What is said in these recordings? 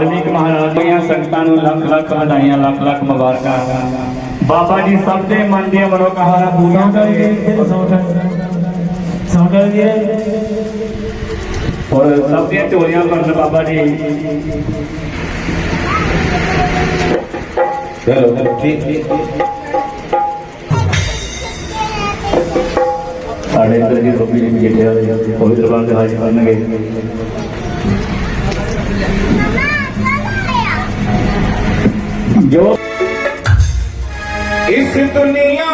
ਵਾਲਮੀਕ ਮਹਾਰਾਜ ਦੀਆਂ ਸੰਗਤਾਂ ਨੂੰ ਲੱਖ ਲੱਖ ਵਧਾਈਆਂ ਲੱਖ ਲੱਖ ਮੁਬਾਰਕਾਂ। ਬਾਬਾ ਜੀ ਸਭ ਦੇ ਮਨ ਦੀਆਂ ਮਨੋਕਾਮਨਾ ਪੂਰੀਆਂ ਸਾਊਂਡ ਵਾਲੀ ਵੀਰੇ ਕਰੇ ਇੱਥੇ ਸਾਊਂਡ ਸਾਊਂਡ ਵਾਲੀ ਵੀਰੇ ਔਰ ਸਭ ਦੀਆਂ ਝੋਲੀਆਂ ਭਰਨ ਬਾਬਾ ਜੀ। ਚਲੋ ਠੀਕ ਠੀਕ ਸਾਡੇ ਇੱਧਰ ਜੀ ਰੋਬੀ ਜੀ ਹੋਏ ਉਹ ਵੀ ਦਰਬਾਰ ਤੇ ਹਾਜ਼ਰ ਕਰਨਗੇ। ਜੋ ਇਸ ਦੁਨੀਆ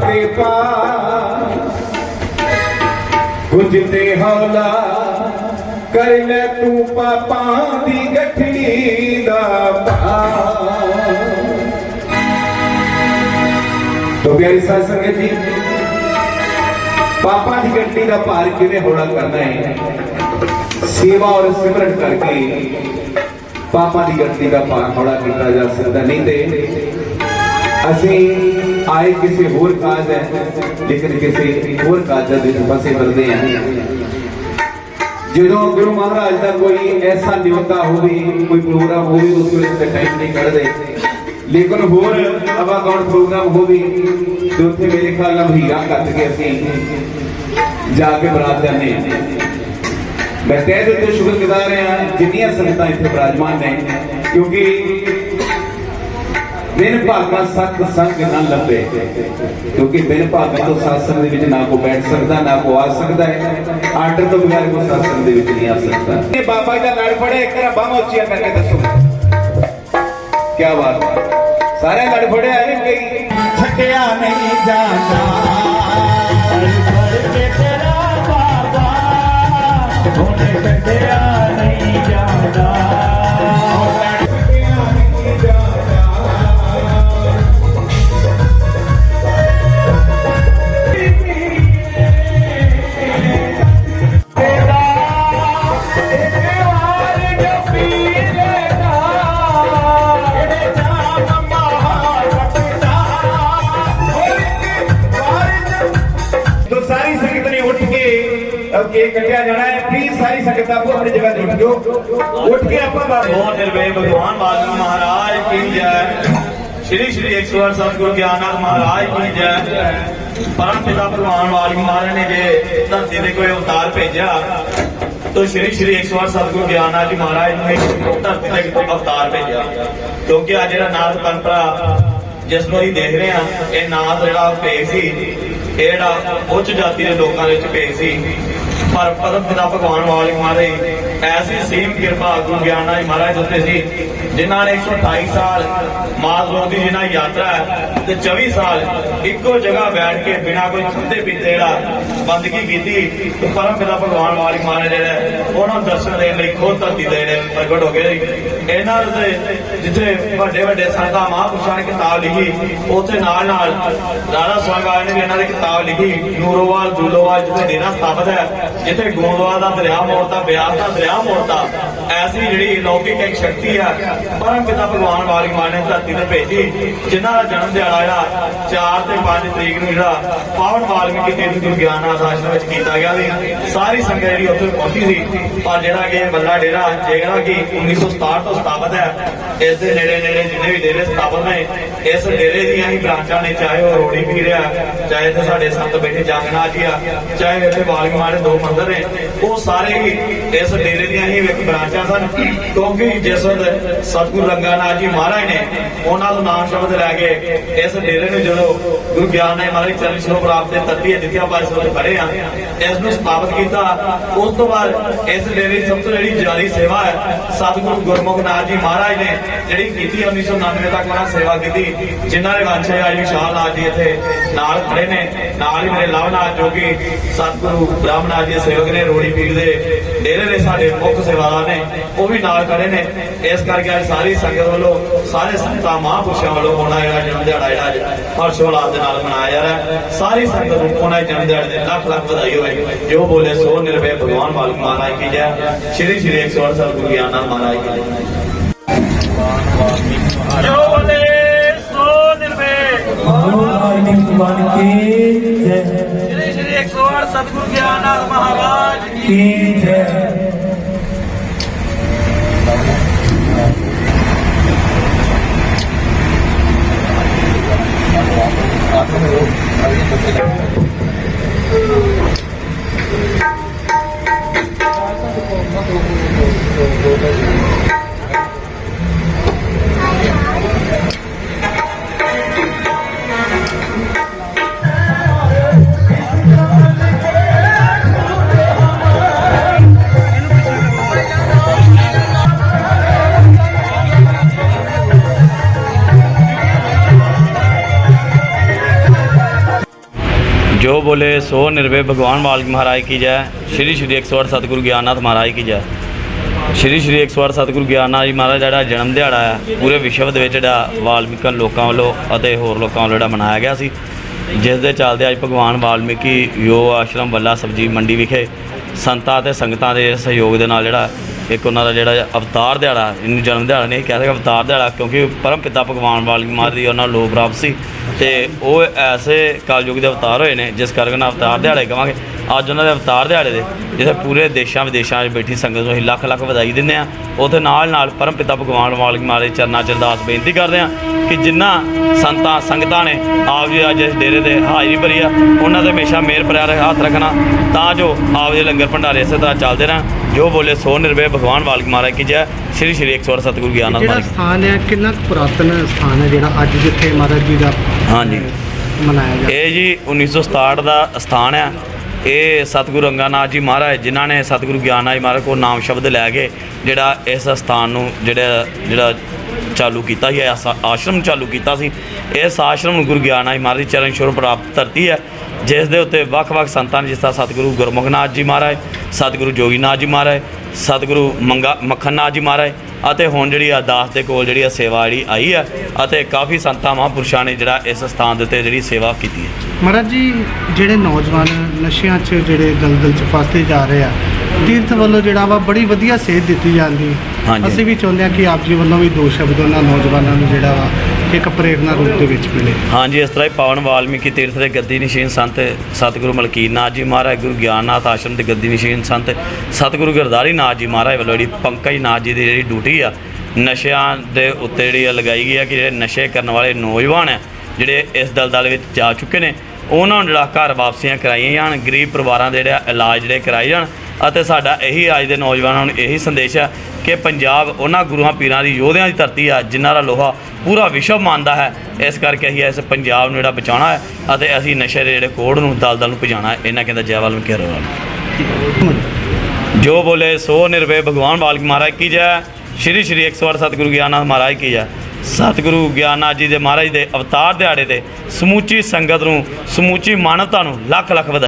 ਦੇ ਪਾਰ ਕੁਝ ਤੇ ਹੌਲਾ ਕਰ ਲੈ ਤੂੰ ਪਾਪਾਂ ਦੀ ਗਠੜੀ ਦਾ ਭਾਰ ਤੋ ਪਿਆਰੀ ਸਾਧ ਸੰਗਤ ਜੀ, ਪਾਪਾਂ ਦੀ ਗੱਡੀ ਦਾ ਭਾਰ ਕਿਵੇਂ ਹੌਲਾ ਕਰਨਾ ਹੈ? ਸੇਵਾ ਔਰ ਸਿਮਰਨ ਕਰਕੇ ਪਾਪਾਂ ਦੀ ਗੱਡੀ ਦਾ ਭਾਰ ਹੌਲਾ ਕੀਤਾ ਜਾ ਸਕਦਾ। ਨਹੀਂ ਤੇ ਅਸੀਂ ਆਏ ਕਿਸੇ ਹੋਰ ਕਾਜ ਹੈ, ਲੇਕਿਨ ਕਿਸੇ ਹੋਰ ਕਾਜਾਂ ਦੇ ਫਸੇ ਫਿਰਦੇ ਹਾਂ। ਜਦੋਂ ਗੁਰੂ ਮਹਾਰਾਜ ਦਾ ਕੋਈ ਐਸਾ ਨਿਯੋਤਾ ਹੋਵੇ, ਕੋਈ ਪ੍ਰੋਗਰਾਮ ਹੋਵੇ, ਉਸ ਵੇਲੇ ਟਾਈਮ ਨਹੀਂ ਕੱਢਦੇ। ਲੇਕਿਨ ਹੋਰ ਅਵਾ ਗੌਣ ਪ੍ਰੋਗਰਾਮ ਹੋਵੇ, ਤੇ ਉੱਥੇ ਮੇਰੇ ਖਿਆਲ ਨਾਲ ਹੀਰਾ ਕੱਟ ਕੇ ਅਸੀਂ ਜਾ ਕੇ ਬਰਾਤ ਜਾਂਦੇ ਹਾਂ। ਮੈਂ ਤਹਿ ਦਿਲ ਤੋਂ ਸ਼ੁਕਰਗੁਜ਼ਾਰ ਹਾਂ ਜਿੰਨੀਆਂ ਸੰਗਤਾਂ ਇੱਥੇ ਬਿਰਾਜਮਾਨ ਨੇ ਕਿਉਂਕਿ ਬਿਨ ਭਾਗਾ ਸਤ ਸੰਗ ਨਾ ਲੱਭੇ ਕਿਉਂਕਿ ਬਿਨ ਭਾਗਾ ਤੋਂ ਸਾਸਨ ਦੇ ਵਿੱਚ ਨਾ ਕੋ ਬੈਠ ਸਕਦਾ ਨਾ ਕੋ ਆ ਸਕਦਾ ਹੈ ਆਰਡਰ ਤੋਂ ਬਗੈਰ ਕੋ ਸਾਸਨ ਦੇ ਵਿੱਚ ਨਹੀਂ ਆ ਸਕਦਾ ਇਹ ਬਾਬਾ ਜੀ ਦਾ ਲੜ ਫੜੇ ਇੱਕ ਰਾ ਬਾਹਾਂ ਉੱਚੀਆਂ ਕਰਕੇ ਦੱਸੋ ਕੀ ਬਾਤ ਹੈ ਸਾਰੇ ਲੜ ਫੜੇ ਆਏ ਕਈ ਛੱਡਿਆ ਨਹੀਂ ਜਾਂਦਾ ਫੜ ਕੇ ਤੇਰਾ ਬਾਬਾ ਉਹਨੇ ਨਹੀਂ ਜਾਂਦਾ। ਅਹ ਕੇਕ ਕੱਟਿਆ ਜਾਣਾ ਹੈ ਪਲੀਜ਼ ਸਾਰੀ ਸੰਗਤ ਆਪੋ ਆਪਣੀ ਜਗ੍ਹਾ ਤੇ ਉੱਠ ਉੱਠ ਕੇ ਆਪਾਂ ਬਾਬਾ ਉਹ ਨਿਰਵੇ ਭਗਵਾਨ ਵਾਲਮੀਕ ਮਹਾਰਾਜ ਕੀ ਜੈ ਸ਼੍ਰੀ ਸ਼੍ਰੀ 108 ਸਤਿਗੁਰੂ ਗਿਆਨਨਾਥ ਮਹਾਰਾਜ ਕੀ ਜੈ ਪਰਮ ਪਿਤਾ ਭਗਵਾਨ ਵਾਲਮੀਕ ਮਹਾਰਾਜ ਨੇ ਜੇ ਧਰਤੀ ਤੇ ਕੋਈ ਅਵਤਾਰ ਭੇਜਿਆ ਤੋ ਸ਼੍ਰੀ ਸ਼੍ਰੀ 108 ਸਤਿਗੁਰੂ ਗਿਆਨਨਾਥ ਜੀ ਮਹਾਰਾਜ ਨੂੰ ਇੱਕ ਧਰਤੀ ਤੇ ਅਵਤਾਰ ਭੇਜਿਆ ਕਿਉਂਕਿ ਆ ਜਿਹੜਾ ਨਾਥ ਪਰੰਪਰਾ ਜਿਸ ਨੂੰ ਅਸੀਂ ਦੇਖ ਰਹੇ ਹਾਂ ਇਹ ਨਾਥ ਜਿਹੜਾ ਭੇਜ ਸੀ ਇਹ ਜਿਹੜਾ ਉੱਚ ਜਾਤੀ ਦੇ ਲੋਕਾਂ ਦੇ ਵਿੱਚ ਭੇਜ ਸੀ ਪਰ ਪਰਮ ਪਿਤਾ ਭਗਵਾਨ ਵਾਲਿਕ ਮਹਾਰਾਜ ਐਸੀ ਸੀਮ ਕਿਰਪਾ ਗੁਰੂ ਗਿਆਨਾ ਮਹਾਰਾਜ ਦੇ ਉੱਤੇ ਸੀ, ਜਿਨ੍ਹਾਂ ਨੇ 128 ਸਾਲ ਮਾਤ ਦੀ ਜਿਨ੍ਹਾਂ ਯਾਤਰਾ ਤੇ 24 ਸਾਲ ਇੱਕੋ ਜਗ੍ਹਾ ਬੈਠ ਕੇ ਬਿਨਾਂ ਕੋਈ ਖਾਦੇ ਪੀਤੇ ਜਿਹੜਾ ਬੰਦਗੀ ਕੀਤੀ। ਤੇ ਪਰਮ ਪਿਤਾ ਭਗਵਾਨ ਵਾਲਿਕ ਮਹਾਰਾਜ ਜਿਹੜੇ ਉਹਨਾਂ ਨੂੰ ਦਰਸ਼ਨ ਦੇਣ ਲਈ ਖੁਦ ਧਰਤੀ ਦੇ ਜਿਹੜੇ ਪ੍ਰਗਟ ਹੋ ਗਏ ਇਹਨਾਂ ਦੇ ਜਿੱਥੇ ਵੱਡੇ ਵੱਡੇ ਸੰਤਾਂ ਮਹਾਂਪੁਰਸ਼ਾਂ ਨੇ ਕਿਤਾਬ ਲਿਖੀ, ਉੱਥੇ ਨਾਲ ਨਾਲ ਰਾਣਾ ਸਵਾਗਾਲ ਨੇ ਵੀ ਇਹਨਾਂ ਦੀ ਕਿਤਾਬ ਲਿਖੀ। ਨੂਰੋਵਾਲ ਦੂਲੋਵਾਲ ਜਿੱਥੇ ਦੇਣਾ ਸਥਾਪਿਤ ਹੈ ਜਿੱਥੇ ਗੋਂਦਵਾਲ ਦਾ ਦਰਿਆ ਮੋੜਦਾ ਬਿਆਸ ਦਾ ਦਰਿਆ ਮੋੜਦਾ ਐਸੀ ਜਿਹੜੀ ਲੌਕਿਕ ਇੱਕ ਸ਼ਕਤੀ ਹੈ ਪਰਮ ਪਿਤਾ ਭਗਵਾਨ ਵਾਲੀ ਮਾਂ ਨੇ ਧਰਤੀ ਤੇ ਭੇਜੀ, ਜਿਨ੍ਹਾਂ ਦਾ ਜਨਮ ਦਿਹਾੜਾ ਜਿਹੜਾ 4 ਤੇ 5 ਤਰੀਕ ਨੂੰ ਜਿਹੜਾ ਪਾਵਨ ਵਾਲਮੀਕੀ ਤੀਰਥ ਗੁਰੂ ਗਿਆਨਨਾਥ ਆਸ਼ਰਮ ਵਿੱਚ ਕੀਤਾ ਗਿਆ ਸੀ। ਸਾਰੀ ਸੰਗਤ ਜਿਹੜੀ ਉੱਥੇ ਪਹੁੰਚੀ ਸੀ, ਪਰ ਜਿਹੜਾ ਕਿ ਬੱਲਾ ਡੇਰਾ ਜਿਹੜਾ ਕਿ 1967 ਤੋਂ ਸਥਾਪਿਤ ਹੈ ਇਸ ਦੇ ਨੇੜੇ ਨੇੜੇ ਜਿੰਨੇ ਵੀ ਡੇਰੇ ਸਥਾਪਿਤ ਨੇ, ਇਸ ਡੇਰੇ ਦੀਆਂ ਹੀ ਬ੍ਰਾਂਚਾਂ ਨੇ, ਚਾਹੇ ਉਹ ਰੋੜੀ ਪੀਰ ਆ, ਚਾਹੇ ਤੇ ਸਾਡੇ ਸੰਤ ਬੈਠੇ ਜੰਗਨਾਥ ਜੀ ਆ, ਚਾਹੇ ਇੱਥੇ ਵਾਲਮੀਕੀ ਮਾਂ ਦੇ ਦੋ ਮੰਦਰ ਨੇ, ਉਹ ਸਾਰੇ ਹੀ ਇਸ ਡੇਰੇ ਦੀਆਂ ਹੀ ਇੱਕ ਬ੍ਰਾਂਚਾਂ ਸਨ। ਕਿਉਂਕਿ ਜਿਸ ਵਕਤ ਸਤਿਗੁਰੂ ਰੰਗਾਨਾਥ ਜੀ ਮਹਾਰਾਜ ਨੇ ਉਹਨਾਂ ਨੂੰ ਨਾਮ ਸ਼ਬਦ ਲੈ ਕੇ ਇਸ ਡੇਰੇ ਨੂੰ ਜਦੋਂ ਗੁਰੂ ਗਿਆਨ ਨੇ ਮਹਾਰਾਜ ਚਰਨ ਸਰੋਵਰ ਪ੍ਰਾਪਤ ਦੇ ਤੱਤੀ ਜਿੱਥਿਆ ਪਾਸ ਵਿੱਚ ਖੜੇ ਆ, ਇਸ ਨੂੰ ਸਥਾਪਿਤ ਕੀਤਾ, ਉਸ ਤੋਂ ਬਾਅਦ ਇਸ ਡੇਰੇ ਦੀ ਸਭ ਤੋਂ ਜਿਹੜੀ ਜਾਰੀ ਸੇਵਾ ਹੈ, ਸਤਿਗੁਰੂ ਗੁਰਮੁਖ ਨਾਥ ਜੀ ਮਹਾਰਾਜ ਨੇ ਜਿਹੜੀ ਕੀਤੀ 1999 ਤੱਕ ਉਹਨਾਂ ਸੇਵਾ ਕੀਤੀ, ਜਿਨ੍ਹਾਂ ਦੇ ਵੰਸ਼ ਹੈ ਵਿਸ਼ਾਲ ਨਾਥ ਜੀ ਇੱਥੇ ਨਾਲ ਖੜੇ ਨੇ, ਨਾਲ ਹੀ ਮੇਰੇ ਲਵਨਾਥ ਜੋ ਸਤਿਗੁਰੂ ਬ੍ਰਹਮਨਾਥ ਜੀ ਸੇਵਕ ਨੇ, ਰੋੜੀ ਪੀਰ ਦੇ ਡੇਰੇ ਦੇ ਸਾਡੇ ਮੁੱਖ ਸੇਵਾਦਾਰ ਨੇ, ਉਹ ਵੀ ਨਾਲ ਖੜੇ ਨੇ। ਇਸ ਕਰਕੇ ਅੱਜ ਸਾਰੀ ਸੰਗਤ ਵੱਲੋਂ, ਸਾਰੇ ਸੰਤਾਂ ਮਹਾਂਪੁਰਸ਼ਾਂ ਵੱਲੋਂ ਹੋਣਾ ਜਿਹੜਾ ਜਨਮ ਦਿਹਾੜਾ ਜਿਹੜਾ ਅੱਜ ਹਰਸ਼ ਉਲਾਦ ਦੇ ਨਾਲ ਮਨਾਇਆ ਜਾ ਰਿਹਾ ਸਾਰੀ ਸੰਗਤ ਨੂੰ ਉਹਨਾਂ ਦੇ ਜਨਮ ਦਿਹਾੜੇ ਦੇ ਲੱਖ ਲੱਖ ਵਧਾਈ ਹੋਵੇ ਜੋ ਬੋਲੇ ਸੋ ਨਿਰਭੈ ਭਗਵਾਨ ਮਾਲਕ ਮਹਾਰਾਜ ਕੀ ਜੈ। ਸ਼੍ਰੀ ਸ਼੍ਰੀ 108 ਗੁਰੂ ਗਿਆਨ ਮਹਾਰਾਜ ਕੀ ਜੈ। ਜੋ ਬੋਲੇ ਸੋ ਨਿਰਭੈ ਵਾਲਮੀਕ ਭਗਵਾਨ ਕੀ ਜੈ? ਸ਼੍ਰੀ ਸ਼੍ਰੀ 108 ਸਤਿਗੁਰੂ ਗਿਆਨਨਾਥ ਮਹਾਰਾਜ ਕੀ ਕੀ ਜੈ ਜੋ ਬੋਲੇ, ਸੋ ਨਿਰਵੇ ਭਗਵਾਨ ਵਾਲਮੀਕ ਮਹਾਰਾਜ ਕੀ ਜੈ। ਸ਼੍ਰੀ ਸ਼੍ਰੀ 108 ਸਤਿਗੁਰੂ ਗਿਆਨਨਾਥ ਮਹਾਰਾਜ ਕੀ ਜੈ। ਸ਼੍ਰੀ ਸ਼੍ਰੀ 108 ਸਤਿਗੁਰੂ ਗਿਆਨਨਾਥ ਜੀ ਮਹਾਰਾਜ ਦਾ ਜਿਹੜਾ ਜਨਮ ਦਿਹਾੜਾ ਹੈ, ਪੂਰੇ ਵਿਸ਼ਵ ਦੇ ਵਿੱਚ ਜਿਹੜਾ ਵਾਲਮੀਕ ਲੋਕਾਂ ਵੱਲੋਂ ਅਤੇ ਹੋਰ ਲੋਕਾਂ ਵੱਲੋਂ ਜਿਹੜਾ ਮਨਾਇਆ ਗਿਆ ਸੀ, ਜਿਸ ਦੇ ਚੱਲਦੇ ਅੱਜ ਭਗਵਾਨ ਵਾਲਮੀਕੀ ਯੋਗ ਆਸ਼ਰਮ ਵੱਲਾ ਸਬਜੀ ਮੰਡੀ ਵਿਖੇ ਸੰਤਾਂ ਅਤੇ ਸੰਗਤਾਂ ਦੇ ਸਹਿਯੋਗ ਦੇ ਨਾਲ ਜਿਹੜਾ ਇੱਕ ਉਹਨਾਂ ਦਾ ਜਿਹੜਾ ਅਵਤਾਰ ਦਿਹਾੜਾ, ਇਹਨੂੰ ਜਨਮ ਦਿਹਾੜਾ ਨਹੀਂ ਕਹਿ ਸਕਦੇ, ਅਵਤਾਰ ਦਿਹਾੜਾ, ਕਿਉਂਕਿ ਪਰਮ ਪਿਤਾ ਭਗਵਾਨ ਵਾਲਮੀਕ ਮਹਾਰਾਜ ਦੀ ਉਹਨਾਂ ਨੂੰ ਲੋਕ ਪ੍ਰਾਪਤ ਸੀ। ਤੇ ਉਹ ਐਸੇ ਕਾਲਯੁਗ ਦੇ ਅਵਤਾਰ ਹੋਏ ਨੇ, ਜਿਸ ਕਰਕੇ ਉਹਨਾਂ ਅਵਤਾਰ ਦਿਹਾੜੇ ਕਵਾਂਗੇ। ਅੱਜ ਉਹਨਾਂ ਦੇ ਅਵਤਾਰ ਦਿਹਾੜੇ ਦੇ, ਜਿੱਥੇ ਪੂਰੇ ਦੇਸ਼ਾਂ ਵਿਦੇਸ਼ਾਂ 'ਚ ਬੈਠੀ ਸੰਗਤ ਨੂੰ ਅਸੀਂ ਲੱਖ ਲੱਖ ਵਧਾਈ ਦਿੰਦੇ ਆ ਉਹਦੇ ਨਾਲ ਨਾਲ ਪਰਮ ਪਿਤਾ ਭਗਵਾਨ ਵਾਲਮੀਕ ਮਹਾਰਾਜ ਚਰਨਾਂ 'ਚ ਅਰਦਾਸ ਬੇਨਤੀ ਕਰਦੇ ਆ ਕਿ ਜਿਨ੍ਹਾਂ ਸੰਤਾਂ, ਸੰਗਤਾਂ ਨੇ ਆਪ ਜੀ ਅੱਜ ਇਸ ਡੇਰੇ ਤੇ ਹਾਜ਼ਰੀ ਭਰੀ ਆ, ਉਹਨਾਂ ਦੇ ਹਮੇਸ਼ਾ ਮਿਹਰ ਪਿਆਰ ਹੱਥ ਰੱਖਣਾ, ਤਾਂ ਜੋ ਆਪ ਦੇ ਲੰਗਰ ਭੰਡਾਰੇ ਇਸੇ ਤਰ੍ਹਾਂ ਚੱਲਦੇ ਰਹਿਣ। ਜੋ ਬੋਲੇ ਸੋ ਨਿਰਵੇ ਭਗਵਾਨ ਵਾਲਮੀਕ ਮਹਾਰਾਜ ਕੀ ਜੈ। ਸ਼੍ਰੀ ਸ਼੍ਰੀ 108 ਸਤਿਗੁਰੂ ਗਿਆਨਨਾਥ ਜਿਹੜਾ ਸਥਾਨ ਹੈ, ਕਿੰਨਾ ਕੁ ਪੁਰਾਤਨ ਸਥਾਨ ਹੈ ਜਿਹੜਾ ਅੱਜ ਜਿੱਥੇ ਮਹਾਰਾਜ ਜੀ ਦਾ ਹਾਂਜੀ। ਮਨਾਇਆ ਜਾਂਦਾ ਇਹ ਜੀ 1967 ਦਾ ਸਥਾਨ ਆ। ਇਹ ਸਤਿਗੁਰੂ ਅੰਗਾਨਾਥ ਜੀ ਮਹਾਰਾਜ ਜਿਨ੍ਹਾਂ ਨੇ ਸਤਿਗੁਰੂ ਗਿਆਨਨਾਥ ਜੀ ਮਹਾਰਾਜ ਕੋਲ ਨਾਮ ਸ਼ਬਦ ਲੈ ਕੇ ਜਿਹੜਾ ਇਸ ਸਥਾਨ ਨੂੰ ਜਿਹੜਾ ਜਿਹੜਾ ਚਾਲੂ ਕੀਤਾ ਸੀ ਆਸ਼ਰਮ ਚਾਲੂ ਕੀਤਾ ਸੀ। ਇਸ ਆਸ਼ਰਮ ਨੂੰ ਗੁਰੂ ਗਿਆਨਨਾਥ ਜੀ ਮਹਾਰਾਜ ਦੀ ਚਰਨ ਛੋਹ ਪ੍ਰਾਪਤ ਧਰਤੀ ਹੈ। ਜਿਸ ਦੇ ਉੱਤੇ ਵੱਖ-ਵੱਖ ਸੰਤਾਂ ਨੇ ਜਿਸ ਤਰ੍ਹਾਂ ਸਤਿਗੁਰੂ ਗੁਰਮੁਖਨਾਥ ਜੀ ਮਹਾਰਾਜ, ਸਤਿਗੁਰੂ ਜੋਗੀਨਾਥ ਜੀ ਮਹਾਰਾਜ, ਸਤਿਗੁਰੂ ਮੰਗਾ ਮੱਖਣਨਾਥ ਜੀ ਮਹਾਰਾਜ ਅਤੇ ਹੁਣ ਜਿਹੜੀ ਆ ਦਾਸ ਦੇ ਕੋਲ ਜਿਹੜੀ ਆ ਸੇਵਾ ਜਿਹੜੀ ਆਈ ਆ ਅਤੇ ਕਾਫੀ ਸੰਤਾਂ ਮਹਾਂਪੁਰਸ਼ਾਂ ਨੇ ਜਿਹੜਾ ਇਸ ਸਥਾਨ ਦੇ ਉੱਤੇ ਜਿਹੜੀ ਸੇਵਾ ਕੀਤੀ ਹੈ। ਮਹਾਰਾਜ ਜੀ, ਜਿਹੜੇ ਨੌਜਵਾਨ ਨਸ਼ਿਆਂ 'ਚ ਜਿਹੜੇ ਦਲਦਲ 'ਚ ਫਸਦੇ ਜਾ ਰਹੇ ਆ ਤੀਰਥ ਵੱਲੋਂ ਜਿਹੜਾ ਵਾ ਬੜੀ ਵਧੀਆ ਸੇਧ ਦਿੱਤੀ ਜਾਂਦੀ ਹਾਂਜੀ। ਅਸੀਂ ਵੀ ਚਾਹੁੰਦੇ ਆ ਕਿ ਆਪ ਜੀ ਵੱਲੋਂ ਵੀ ਦੋ ਸ਼ਬਦ ਉਹਨਾਂ ਨੌਜਵਾਨਾਂ ਨੂੰ ਜਿਹੜਾ ਵਾ ਇੱਕ ਪ੍ਰੇਰਨਾ ਰੂਪ ਦੇ ਵਿੱਚ ਮਿਲੇ ਹਾਂਜੀ ਇਸ ਤਰ੍ਹਾਂ ਹੀ ਪਾਵਨ ਵਾਲਮੀਕੀ ਤੀਰਥ ਦੇ ਗੱਦੀ ਨਿਸ਼ੀਨ ਸੰਤ ਸਤਿਗੁਰੂ ਮਲਕੀਰਨਾਥ ਜੀ ਮਹਾਰਾਜ ਗੁਰੂ ਗਿਆਨਨਾਥ ਆਸ਼ਰਮ ਦੇ ਗੱਦੀ ਨਿਸ਼ੀਨ ਸੰਤ ਸਤਿਗੁਰੂ ਗੁਰਦਾਰੀ ਨਾਥ ਜੀ ਮਹਾਰਾਜ ਵੱਲੋਂ ਜਿਹੜੀ ਪੰਕਜ ਨਾਥ ਜੀ ਦੀ ਜਿਹੜੀ ਡਿਊਟੀ ਆ ਨਸ਼ਿਆਂ ਦੇ ਉੱਤੇ ਜਿਹੜੀ ਆ ਲਗਾਈ ਗਈ ਆ ਕਿ ਜਿਹੜੇ ਨਸ਼ੇ ਕਰਨ ਵਾਲੇ ਨੌਜਵਾਨ ਆ ਜਿਹੜੇ ਇਸ ਦਲਦਲ ਵਿੱਚ ਜਾ ਚੁੱਕੇ ਨੇ ਉਹਨਾਂ ਨੂੰ ਜਿਹੜਾ ਘਰ ਵਾਪਸੀਆਂ ਕਰਾਈਆਂ ਜਾਣ ਗਰੀਬ ਪਰਿਵਾਰਾਂ ਦੇ ਜਿਹੜਾ ਇਲਾਜ ਜਿਹੜੇ ਕਰਾਏ ਜਾਣ ਅਤੇ ਸਾਡਾ ਇਹੀ ਅੱਜ ਦੇ ਨੌਜਵਾਨਾਂ ਨੂੰ ਇਹੀ ਸੰਦੇਸ਼ ਹੈ ਕਿ ਪੰਜਾਬ ਉਹਨਾਂ ਗੁਰੂਆਂ ਪੀਰਾਂ ਦੀ ਯੋਧਿਆਂ ਦੀ ਧਰਤੀ ਆ, ਜਿਨ੍ਹਾਂ ਦਾ ਲੋਹਾ ਪੂਰਾ ਵਿਸ਼ਵ ਮੰਨਦਾ ਹੈ। ਇਸ ਕਰਕੇ ਅਸੀਂ ਇਸ ਪੰਜਾਬ ਨੂੰ ਜਿਹੜਾ ਬਚਾਉਣਾ ਹੈ ਅਤੇ ਅਸੀਂ ਨਸ਼ੇ ਦੇ ਜਿਹੜੇ ਕੋੜ ਨੂੰ, ਦਲਦਲ ਨੂੰ ਭਜਾਉਣਾ ਹੈ। ਇਹਨਾਂ ਕਹਿੰਦਾ ਜੈ ਵਾਲਮੀਕੀ ਹਰਿ ਜੋ ਬੋਲੇ ਸੋ ਨਿਰਵੇ ਭਗਵਾਨ ਵਾਲਮੀਕ ਮਹਾਰਾਜ ਕੀ ਜੈ। ਸ਼੍ਰੀ ਸ਼੍ਰੀ 108 ਸਤਿਗੁਰੂ ਗਿਆਨਨਾਥ ਮਹਾਰਾਜ ਕੀ ਜੈ। ਸਤਿਗੁਰੂ ਗਿਆਨਨਾਥ ਜੀ ਦੇ ਮਹਾਰਾਜ ਦੇ ਅਵਤਾਰ ਦਿਹਾੜੇ ਤੇ ਸਮੂਚੀ ਸੰਗਤ ਨੂੰ, ਸਮੂਚੀ ਮਾਨਵਤਾ ਨੂੰ ਲੱਖ ਲੱਖ ਵਧਾਈ